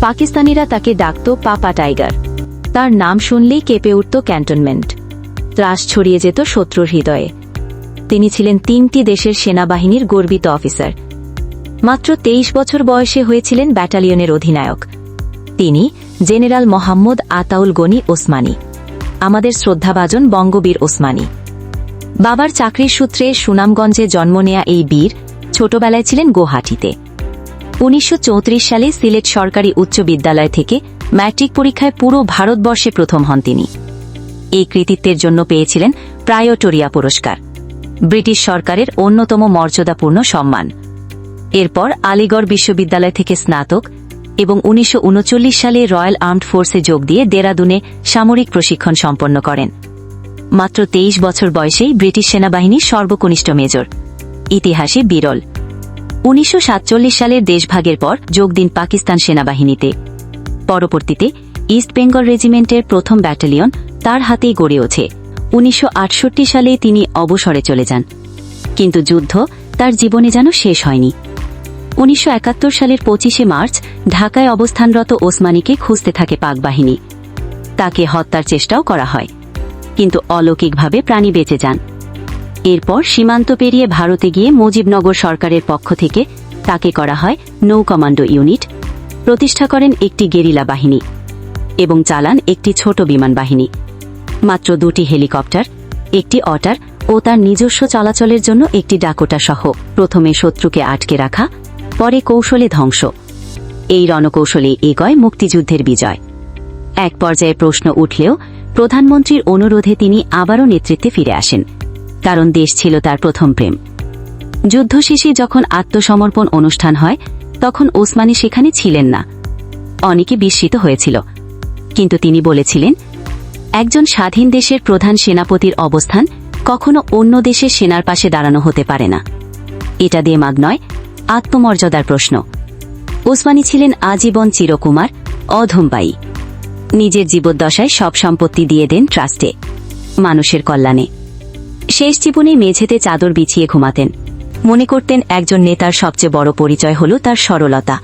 পাকিস্তানিরা তাকে ডাকত পাপা টাইগার। তার নাম শুনলেই কেঁপে উঠত ক্যান্টনমেন্ট। ত্রাস ছড়িয়ে যেত শত্রুর হৃদয়ে। তিনি ছিলেন তিনটি দেশের সেনাবাহিনীর গর্বিত অফিসার। মাত্র তেইশ বছর বয়সে হয়েছিলেন ব্যাটালিয়নের অধিনায়ক। তিনি জেনারেল মোহাম্মদ আতাউল গনি ওসমানী, আমাদের শ্রদ্ধাভাজন বঙ্গবীর ওসমানী। বাবার চাকরির সূত্রে সুনামগঞ্জে জন্ম নেয়া এই বীর ছোটবেলায় ছিলেন গুয়াহাটিতে। উনিশশো চৌত্রিশ সালে সিলেট সরকারি উচ্চ বিদ্যালয় থেকে ম্যাট্রিক পরীক্ষায় পুরো ভারতবর্ষে প্রথম হন তিনি। এই কৃতিত্বের জন্য পেয়েছিলেন প্রায়োটোরিয়া পুরস্কার, ব্রিটিশ সরকারের অন্যতম মর্যাদাপূর্ণ সম্মান। এরপর আলিগড় বিশ্ববিদ্যালয় থেকে স্নাতক এবং উনিশশো উনচল্লিশ সালে রয়্যাল আর্মড ফোর্সে যোগ দিয়ে দেরাদুনে সামরিক প্রশিক্ষণ সম্পন্ন করেন। মাত্র তেইশ বছর বয়সেই ব্রিটিশ সেনাবাহিনীর সর্বকনিষ্ঠ মেজর, ইতিহাসে বিরল। উনিশশো সাতচল্লিশ সালের দেশভাগের পর যোগ দিন পাকিস্তান সেনাবাহিনীতে। পরবর্তীতে ইস্ট বেঙ্গল রেজিমেন্টের প্রথম ব্যাটালিয়ন তার হাতেই গড়ে ওঠে। উনিশশো আটষট্টি সালে তিনি অবসরে চলে যান। কিন্তু যুদ্ধ তার জীবনে যেন শেষ হয়নি। উনিশশো একাত্তর সালের পঁচিশে মার্চ ঢাকায় অবস্থানরত ওসমানীকে খুঁজতে থাকে পাক বাহিনী। তাকে হত্যার চেষ্টাও করা হয়। কিন্তু অলৌকিকভাবে প্রাণী বেঁচে যান। এরপর সীমান্ত পেরিয়ে ভারতে গিয়ে মুজিবনগর সরকারের পক্ষ থেকে তাকে করা হয় নৌ কমান্ডো ইউনিট, প্রতিষ্ঠা করেন একটি গেরিলা বাহিনী এবং চালান একটি ছোট বিমান বাহিনী। মাত্র দুটি হেলিকপ্টার, একটি অটার ও তার নিজস্ব চলাচলের জন্য একটি ডাকোটা সহ প্রথমে শত্রুকে আটকে রাখা, পরে কৌশলে ধ্বংস। এই রণকৌশলে এগয় মুক্তিযুদ্ধের বিজয়। এক পর্যায়ে প্রশ্ন উঠলেও প্রধানমন্ত্রীর অনুরোধে তিনি আবারও নেতৃত্বে ফিরে আসেন। কারণ দেশ ছিল তার প্রথম প্রেম। যুদ্ধ শেষে যখন আত্মসমর্পণ অনুষ্ঠান হয়, তখন ওসমানী সেখানে ছিলেন না। অনেকে বিস্মিত হয়েছিল। কিন্তু তিনি বলেছিলেন, একজন স্বাধীন দেশের প্রধান সেনাপতির অবস্থান কখনো অন্য দেশের সেনার পাশে দাঁড়ানো হতে পারে না। এটা দেমাগ নয়, আত্মমর্যাদার প্রশ্ন। ওসমানী ছিলেন আজীবন চিরকুমার, অধমবায়ী। নিজের জীবদ্দশায় সব সম্পত্তি দিয়ে দেন ট্রাস্টে, মানুষের কল্যাণে। শেষ জীবনে মেঝেতে চাদর বিছিয়ে ঘুমাতেন। মনে করতেন একজন নেতার সবচেয়ে বড় পরিচয় হল তার সরলতা।